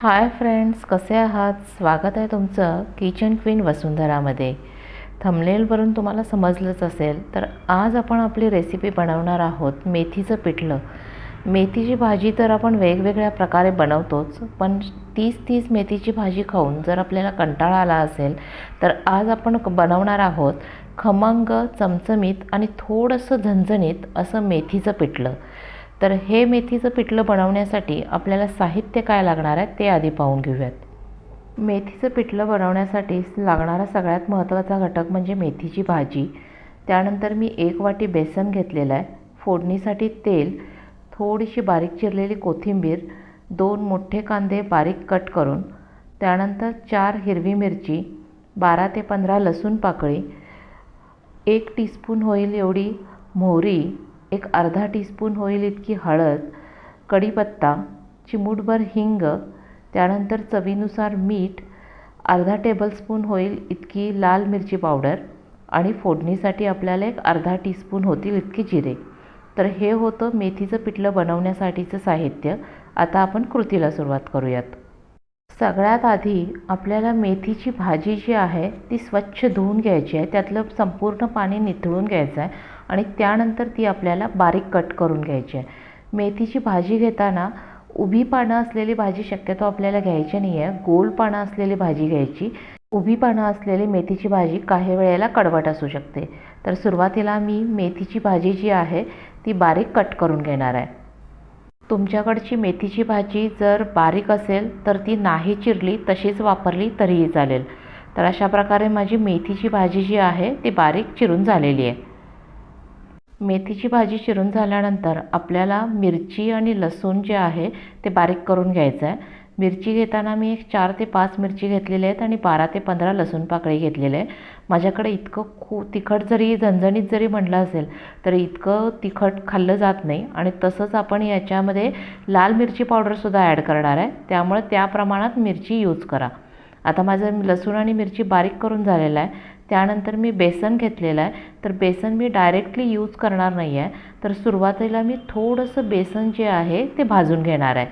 Hi friends कसे आहात? स्वागत आहे तुमचं किचन क्वीन वसुंधरामध्ये. थमलेलवरून तुम्हाला समजलंच असेल तर आज आपण आपली रेसिपी बनवणार आहोत मेथीचं पिठलं. मेथीची भाजी तर आपण वेगवेगळ्या प्रकारे बनवतोच पण तीस तीस मेथीची भाजी खाऊन जर आपल्याला कंटाळा आला असेल तर आज आपण बनवणार आहोत खमंग चमचमीत आणि थोडंसं झणझणीत असं मेथीचं पिठलं. तर हे मेथीचं पिठलं बनवण्यासाठी आपल्याला साहित्य काय लागणार आहे ते आधी पाहून घेऊयात. मेथीचं पिठलं बनवण्यासाठी लागणारा सगळ्यात महत्त्वाचा घटक म्हणजे मेथीची भाजी. त्यानंतर मी एक वाटी बेसन घेतलेलं आहे. फोडणीसाठी तेल थोडीशी बारीक चिरलेली कोथिंबीर दोन मोठे कांदे बारीक कट करून त्यानंतर चार हिरवी मिरची बारा ते पंधरा लसूण पाकळी एक टीस्पून होईल एवढी मोहरी एक अर्धा टीस्पून होईल इतकी हळद कढीपत्ता चिमूटभर हिंग त्यानंतर चवीनुसार मीठ अर्धा टेबलस्पून होईल इतकी लाल मिरची पावडर आणि फोडणीसाठी आपल्याला एक अर्धा टीस्पून होतील इतकी जिरे. तर हे होतं मेथीचं पिठलं बनवण्यासाठीचं साहित्य. आता आपण कृतीला सुरुवात करूयात. सगळ्यात आधी आपल्याला मेथीची भाजी जी आहे ती स्वच्छ धुवून घ्यायची आहे. त्यातलं संपूर्ण पाणी निथळून घ्यायचं आहे. आणि त्यानंतर ती आपल्याला बारीक कट करून घ्यायची आहे. मेथीची भाजी घेताना उभी पानं असलेली भाजी शक्यतो आपल्याला घ्यायची नाही आहे गोल पानं असलेली भाजी घ्यायची. उभी पानं असलेली मेथीची भाजी काही वेळेला कडवट असू शकते. तर सुरुवातीला मी मेथीची भाजी जी आहे ती बारीक कट करून घेणार आहे. तुमच्याकडची मेथीची भाजी जर बारीक असेल तर ती नाही चिरली तशीच वापरली तरीही चालेल. तर अशा प्रकारे माझी मेथीची भाजी जी आहे ती बारीक चिरून झालेली आहे. मेथीची भाजी चिरून झाल्यानंतर आपल्याला मिरची आणि लसूण जे आहे ते बारीक करून घ्यायचं आहे. मिरची घेताना मी एक चार ते पाच मिरची घेतलेली आहेत आणि बारा ते पंधरा लसूण पाकळी घेतलेले आहे. माझ्याकडे इतकं खूप तिखट जरी झणझणीत जरी म्हटलं असेल तरी इतकं तिखट खाल्लं जात नाही आणि तसंच आपण याच्यामध्ये लाल मिरची पावडरसुद्धा ॲड करणार आहे. त्यामुळे त्या प्रमाणात मिरची यूज करा. आता माझं लसूण आणि मिरची बारीक करून झालेलं आहे. त्यानंतर मी बेसन घेतलेलं आहे. तर बेसन मी डायरेक्टली यूज करणार नाही आहे तर सुरुवातीला मी थोडंसं बेसन जे आहे ते भाजून घेणार आहे.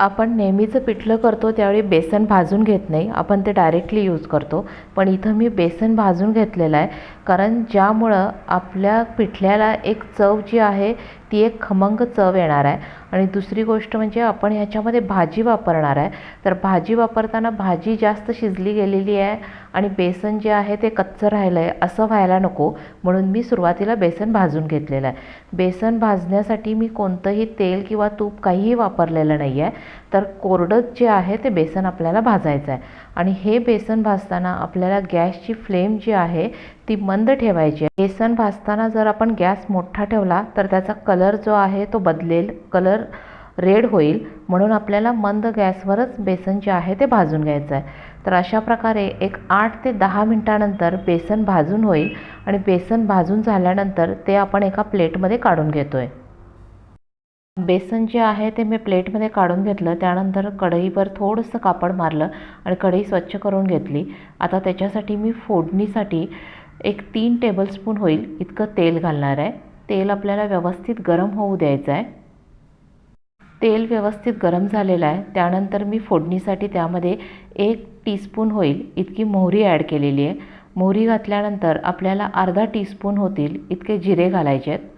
आपण नेहमीचं पिठलं करतो त्यावेळी बेसन भाजून घेत नाही. आपण ते डायरेक्टली यूज करतो. पण इथं मी बेसन भाजून घेतलेलं आहे. कारण ज्यामुळं आपल्या पिठल्याला एक चव जी आहे ती एक खमंग चव येणार आहे. आणि दुसरी गोष्ट म्हणजे आपण ह्याच्यामध्ये भाजी वापरणार आहे. तर भाजी वापरताना भाजी जास्त शिजली गेलेली आहे आणि बेसन जे आहे ते कच्चं राहिलं आहे. असं व्हायला नको. म्हणून मी सुरुवातीला बेसन भाजून घेतलेलं आहे. बेसन भाजण्यासाठी मी कोणतंही तेल किंवा तूप काहीही वापरलेलं नाही आहे. तर कोरडंच जे आहे ते बेसन आपल्याला भाजायचं आहे. आणि हे बेसन भाजताना आपल्याला गॅसची फ्लेम जी आहे ती मंद ठेवायची आहे. बेसन भाजताना जर आपण गॅस मोठा ठेवला तर त्याचा कलर जो आहे तो बदलेल कलर रेड होईल. म्हणून आपल्याला मंद गॅसवरच बेसन जे आहे ते भाजून घ्यायचं आहे तर अशा प्रकारे एक आठ ते दहा मिनटानंतर बेसन भाजून होईल आणि बेसन भाजून झाल्यानंतर ते आपण एका प्लेटमध्ये काढून घेतो आहे बेसन जे आहे ते मी प्लेटमध्ये काढून घेतलं. त्यानंतर कढईवर थोडंसं कापड मारलं आणि कढई स्वच्छ करून घेतली. आता त्याच्यासाठी मी फोडणीसाठी एक तीन टेबलस्पून होईल. इतकं तेल घालणार आहे. तेल आपल्याला व्यवस्थित गरम होऊ द्यायचं आहे. तेल व्यवस्थित गरम झालेलं आहे. त्यानंतर मी फोडणीसाठी त्यामध्ये एक टीस्पून होईल. इतकी मोहरी ॲड केलेली आहे. मोहरी घातल्यानंतर आपल्याला अर्धा टीस्पून होतील. इतके जिरे घालायचे आहेत.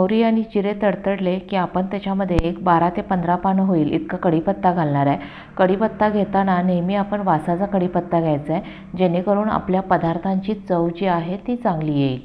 मोहरी आणि जिरे तडतडले की आपण त्याच्यामध्ये एक बारा ते पंधरा पानं होईल. इतका कढीपत्ता घालणार आहे. कढीपत्ता घेताना नेहमी आपण वासाचा कढीपत्ता घ्यायचा आहे. जेणेकरून आपल्या पदार्थांची चव जी आहे ती चांगली येईल.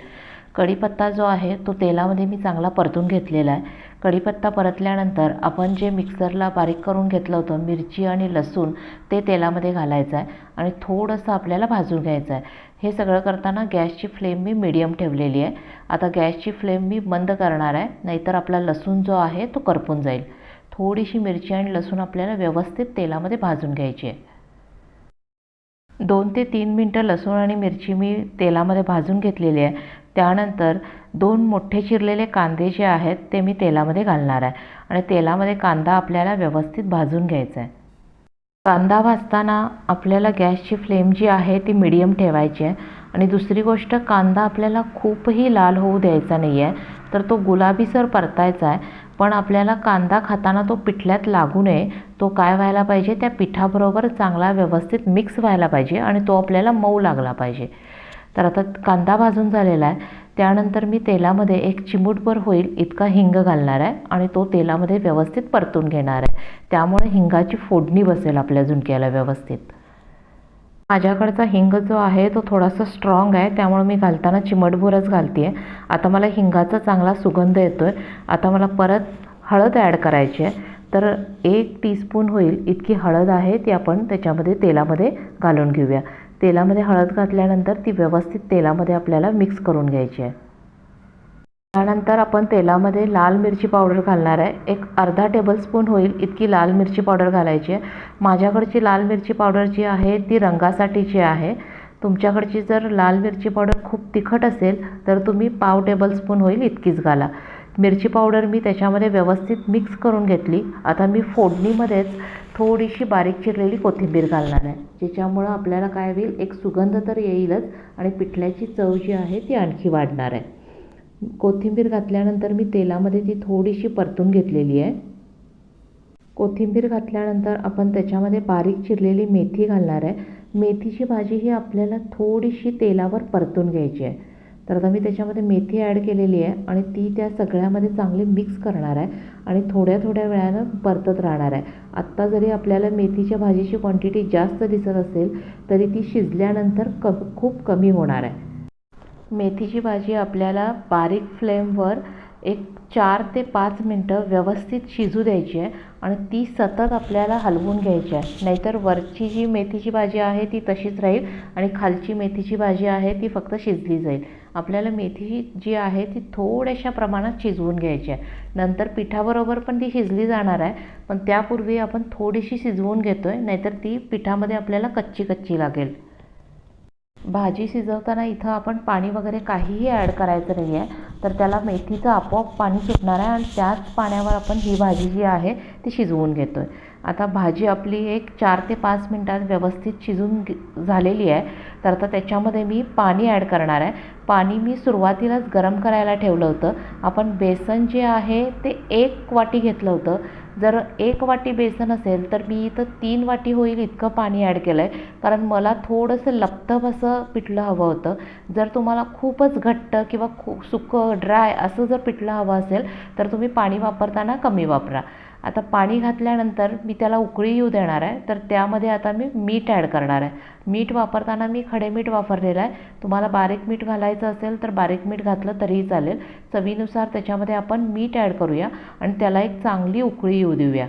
कढीपत्ता जो आहे तो तेलामध्ये मी चांगला परतून घेतलेला आहे. कढीपत्ता परतल्यानंतर आपण जे मिक्सरला बारीक करून घेतलं होतं मिरची आणि लसूण ते तेलामध्ये घालायचं आहे आणि थोडंसं आपल्याला भाजून घ्यायचं आहे. हे सगळं करताना गॅसची फ्लेम मी मिडियम ठेवलेली आहे. आता गॅसची फ्लेम मी बंद करणार आहे नाहीतर आपला लसूण जो आहे तो करपून जाईल. थोडीशी मिरची आणि लसूण आपल्याला व्यवस्थित तेलामध्ये भाजून घ्यायची आहे. दोन ते तीन मिनटं लसूण आणि मिरची मी तेलामध्ये भाजून घेतलेली आहे. त्यानंतर दोन मोठे चिरलेले कांदे जे आहेत ते मी तेलामध्ये घालणार आहे. आणि तेलामध्ये कांदा आपल्याला व्यवस्थित भाजून घ्यायचा आहे. कांदा भाजताना आपल्याला गॅसची फ्लेम जी आहे ती मिडियम ठेवायची आहे. आणि दुसरी गोष्ट कांदा आपल्याला खूपही लाल होऊ द्यायचा नाही आहे तर तो गुलाबीसर परतायचा आहे. पण आपल्याला कांदा खाताना तो पिठल्यात लागू नये. तो काय व्हायला पाहिजे? त्या पिठाबरोबर चांगला व्यवस्थित मिक्स व्हायला पाहिजे आणि तो आपल्याला मऊ लागला पाहिजे. तर आता कांदा भाजून झालेला आहे. त्यानंतर मी तेलामध्ये एक चिमूटभर होईल इतका हिंग घालणार आहे आणि तो तेलामध्ये व्यवस्थित परतून घेणार आहे. त्यामुळे हिंगाची फोडणी बसेल आपल्या झुणक्याला व्यवस्थित. माझ्याकडचा हिंग जो आहे तो थोडासा स्ट्रॉंग आहे. त्यामुळे मी घालताना चिमटभरच घालते आहे आता मला हिंगाचा चांगला सुगंध येतो आहे आता मला परत हळद ॲड करायची आहे. तर एक टीस्पून होईल. इतकी हळद आहे ती आपण त्याच्यामध्ये तेलामध्ये घालून घेऊया. तेलामध्ये हळद घातल्यानंतर ती व्यवस्थित तेलामध्ये आपल्याला मिक्स करून घ्यायची आहे. त्यानंतर आपण तेलामध्ये लाल मिरची पावडर घालणार आहे. एक अर्धा टेबलस्पून होईल इतकी लाल मिरची पावडर घालायची आहे. माझ्याकडची लाल मिरची पावडर जी आहे ती रंगासाठीची आहे. तुमच्याकडची जर लाल मिरची पावडर खूप तिखट असेल तर तुम्ही पाव टेबलस्पून होईल इतकीच घाला. मिरची पावडर मी त्याच्यामध्ये व्यवस्थित मिक्स करून घेतली. आता मी फोडणीमध्येच थोडीशी बारीक चिरलेली कोथिंबीर घालणार आहे ज्याच्यामुळं आपल्याला काय होईल एक सुगंध तर येईलच आणि पिठल्याची चव जी आहे ती आणखी वाढणार आहे. कोथिंबीर घातल्यानंतर मी तेलामध्ये ती थोडीशी परतून घेतलेली आहे. कोथिंबीर घातल्यानंतर आपण त्याच्यामध्ये बारीक चिरलेली मेथी घालणार आहे. मेथीची भाजी ही आपल्याला थोडीशी तेलावर परतून घ्यायची आहे. तर आता मी त्याच्यामध्ये मेथी ॲड केलेली आहे आणि ती त्या सगळ्यामध्ये चांगली मिक्स करणार आहे आणि थोड्या थोड्या वेळानं परतत राहणार आहे. आत्ता जरी आपल्याला मेथीच्या भाजीची क्वांटिटी जास्त दिसत असेल तरी ती शिजल्यानंतर क खूप कमी होणार आहे. मेथीची भाजी आपल्याला बारीक फ्लेमवर एक चार ते पाच मिनटं व्यवस्थित शिजू द्यायची आहे आणि ती सतत आपल्याला हलवून घ्यायची आहे. नाहीतर वरची जी मेथीची भाजी आहे ती तशीच राहील आणि खालची मेथीची भाजी आहे ती फक्त शिजली जाईल. आपल्याला मेथी जी आहे ती थोड्याशा प्रमाणात शिजवून घ्यायची आहे. नंतर पिठाबरोबर पण ती शिजली जाणार आहे पण त्यापूर्वी आपण थोडीशी शिजवून घेतो आहे नाहीतर ती पिठामध्ये आपल्याला कच्ची कच्ची लागेल. भाजी शिजवताना इथं आपण पाणी वगैरे काहीही ॲड करायचं नाही आहे तर त्याला मेथीचं आपोआप पाणी सुटणार आहे आणि त्याच पाण्यावर आपण ही भाजी जी आहे ती शिजवून घेतो आहे आता भाजी आपली एक चार ते पाच मिनटात व्यवस्थित शिजून झालेली आहे. तर आता त्याच्यामध्ये मी पाणी ॲड करणार आहे. पाणी मी सुरुवातीलाच गरम करायला ठेवलं होतं. आपण बेसन जे आहे ते एक वाटी घेतलं होतं. जर एक वाटी बेसन असेल तर मी इथं तीन वाटी होईल इतकं पाणी ॲड केलं आहे कारण मला थोडंसं लपतप असं पिठलं हवं होतं. जर तुम्हाला खूपच घट्ट किंवा खूप सुकं ड्राय असं जर पिठलं हवं असेल तर तुम्ही पाणी वापरताना कमी वापरा. आता पाणी घातल्यानंतर मी त्याला उकळी येऊ देणार आहे. तर त्यामध्ये आता मी मीठ ॲड करणार आहे. मीठ वापरताना मी खडे मीठ वापरलेलं आहे. तुम्हाला बारीक मीठ घालायचं असेल तर बारीक मीठ घातलं तरीही चालेल. चवीनुसार त्याच्यामध्ये आपण मीठ ॲड करूया आणि त्याला एक चांगली उकळी येऊ देऊया.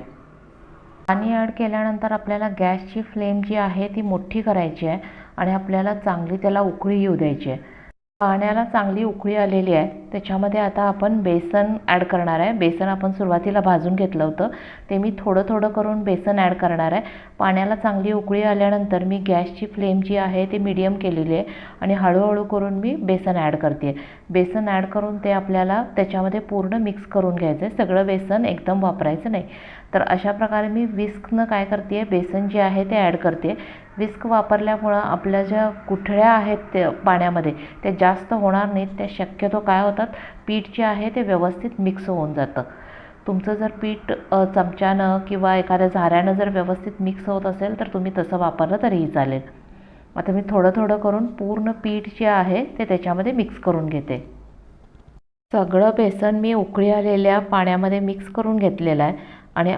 पाणी ॲड केल्यानंतर आपल्याला गॅसची फ्लेम जी आहे ती मोठी करायची आहे आणि आपल्याला चांगली त्याला उकळी येऊ द्यायची आहे. पाण्याला चांगली उकळी आलेली आहे. त्याच्यामध्ये आता आपण बेसन ॲड करणार आहे. बेसन आपण सुरुवातीला भाजून घेतलं होतं. ते मी थोडं थोडं करून बेसन ॲड करणार आहे. पाण्याला चांगली उकळी आल्यानंतर मी गॅसची फ्लेम जी आहे ती मीडियम केलेली आहे आणि हळूहळू करून मी बेसन ॲड करते. बेसन ॲड करून ते आपल्याला त्याच्यामध्ये पूर्ण मिक्स करून घ्यायचं आहे सगळं बेसन एकदम वापरायचं नाही. तर अशा प्रकारे मी विस्कनं काय करते आहे बेसन जे आहे ते ॲड करते. विस्क वापरल्यामुळं आपल्या ज्या कुठळ्या आहेत ते पाण्यामध्ये त्या जास्त होणार नाहीत त्या शक्यतो काय होतात पीठ जे आहे ते व्यवस्थित मिक्स होऊन जातं. तुमचं जर पीठ चमच्यानं किंवा एखाद्या झाऱ्यानं जर व्यवस्थित मिक्स होत असेल तर तुम्ही तसं वापरलं तरीही चालेल. आता मी थोडं थोडं करून पूर्ण पीठ जे आहे ते त्याच्यामध्ये मिक्स करून घेते. सगळं बेसन मी उकळी आलेल्या पाण्यामध्ये मिक्स करून घेतलेलं आहे. आणि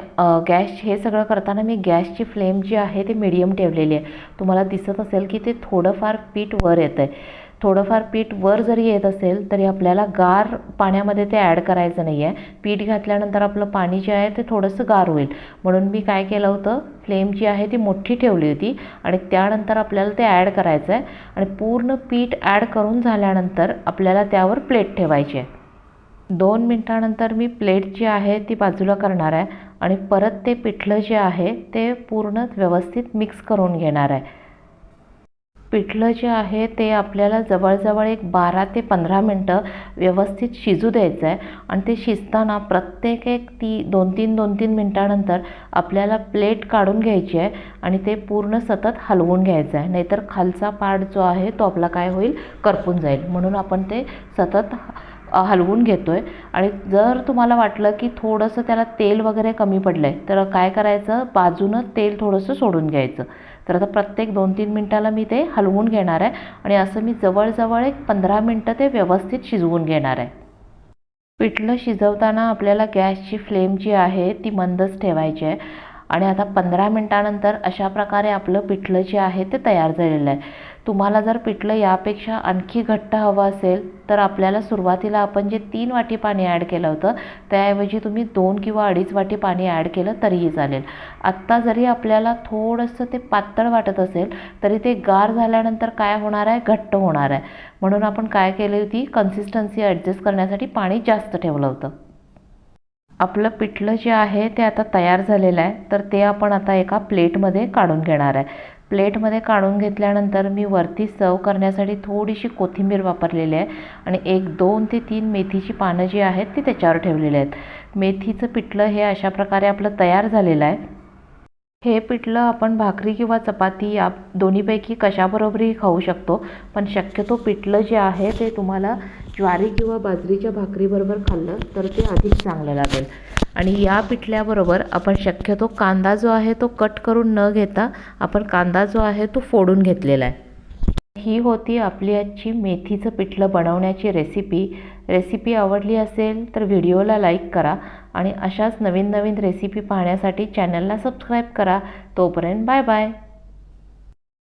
गॅस हे सगळं करताना मी गॅसची फ्लेम जी आहे ती मिडियम ठेवलेली आहे. तुम्हाला दिसत असेल की ते थोडंफार पीठ वर येतं आहे थोडंफार पीठ वर जरी येत असेल तरी आपल्याला गार पाण्यामध्ये ते ॲड करायचं नाही आहे पीठ घातल्यानंतर आपलं पाणी जे आहे ते थोडंसं गार होईल. म्हणून मी काय केलं होतं फ्लेम जी आहे ती मोठी ठेवली होती आणि त्यानंतर आपल्याला ते ॲड करायचं आहे आणि पूर्ण पीठ ॲड करून झाल्यानंतर आपल्याला त्यावर प्लेट ठेवायची आहे. दोन मिनटानंतर मी प्लेट जी आहे ती बाजूला करणार आहे आणि परत ते पिठलं जे आहे ते पूर्ण व्यवस्थित मिक्स करून घेणार आहे. पिठलं जे आहे ते आपल्याला जवळजवळ एक बारा ते पंधरा मिनटं व्यवस्थित शिजू द्यायचं आहे आणि ते शिजताना प्रत्येक एक ती दोन तीन दोन तीन मिनटानंतर आपल्याला प्लेट काढून घ्यायची आहे आणि ते पूर्ण सतत हलवून घ्यायचं आहे नाहीतर खालचा पार्ट जो आहे तो आपला काय होईल करपून जाईल. म्हणून आपण ते सतत हलवून घेतो आहे आणि जर तुम्हाला वाटलं की थोडंसं त्याला तेल वगैरे कमी पडलं आहे तर काय करायचं? बाजूनं तेल थोडंसं सोडून घ्यायचं. तर आता प्रत्येक दोन तीन मिनटाला मी ते हलवून घेणार आहे आणि असं मी जवळजवळ एक पंधरा मिनटं ते व्यवस्थित शिजवून घेणार आहे. पिठलं शिजवताना आपल्याला गॅसची फ्लेम जी आहे ती मंदच ठेवायची आहे. आणि आता पंधरा मिनटानंतर अशा प्रकारे आपलं पिठलं जे आहे ते तयार झालेलं आहे. तुम्हाला जर पिठलं यापेक्षा आणखी घट्ट हवं असेल तर आपल्याला सुरुवातीला आपण जे तीन वाटी पाणी ॲड केलं होतं त्याऐवजी तुम्ही दोन किंवा अडीच वाटी पाणी ॲड केलं तरीही चालेल. आत्ता जरी आपल्याला थोडंसं ते पातळ वाटत असेल तरी ते गार झाल्यानंतर काय होणार आहे? घट्ट होणार आहे. म्हणून आपण काय केली होती? कन्सिस्टन्सी ॲडजस्ट करण्यासाठी पाणी जास्त ठेवलं होतं. आपलं पिठलं जे आहे ते आता तयार झालेलं आहे तर ते आपण आता एका प्लेटमध्ये काढून घेणार आहे. प्लेटमध्ये काढून घेतल्यानंतर मी वरती सर्व करण्यासाठी थोडीशी कोथिंबीर वापरलेली आहे. आणि एक दोन ते तीन मेथीची पानं जी आहेत ती त्याच्यावर ठेवलेली आहेत. मेथीचं पिठलं हे अशा प्रकारे आपलं तयार झालेलं आहे. हे पिठलं आपण भाकरी किंवा चपाती या दोन्हीपैकी कशाबरोबरही खाऊ शकतो पण शक्यतो पिठलं जे आहे ते तुम्हाला ज्वारी किंवा बाजरीच्या भाकरीबरोबर खाल्लं तर ते अधिक चांगलं लागेल. आणि या पिठल्याबरोबर आपण शक्यतो कांदा जो आहे तो कट करून न घेता आपण कांदा जो आहे तो फोडून घेतलेला आहे. ही होती आपली आजची मेथीचं पिठलं बनवण्याची रेसिपी रेसिपी आवडली असेल तर व्हिडिओला लाईक करा आणि अशाच नवीन नवीन रेसिपी पाहण्यासाठी चॅनलला सबस्क्राईब करा. तोपर्यंत बाय बाय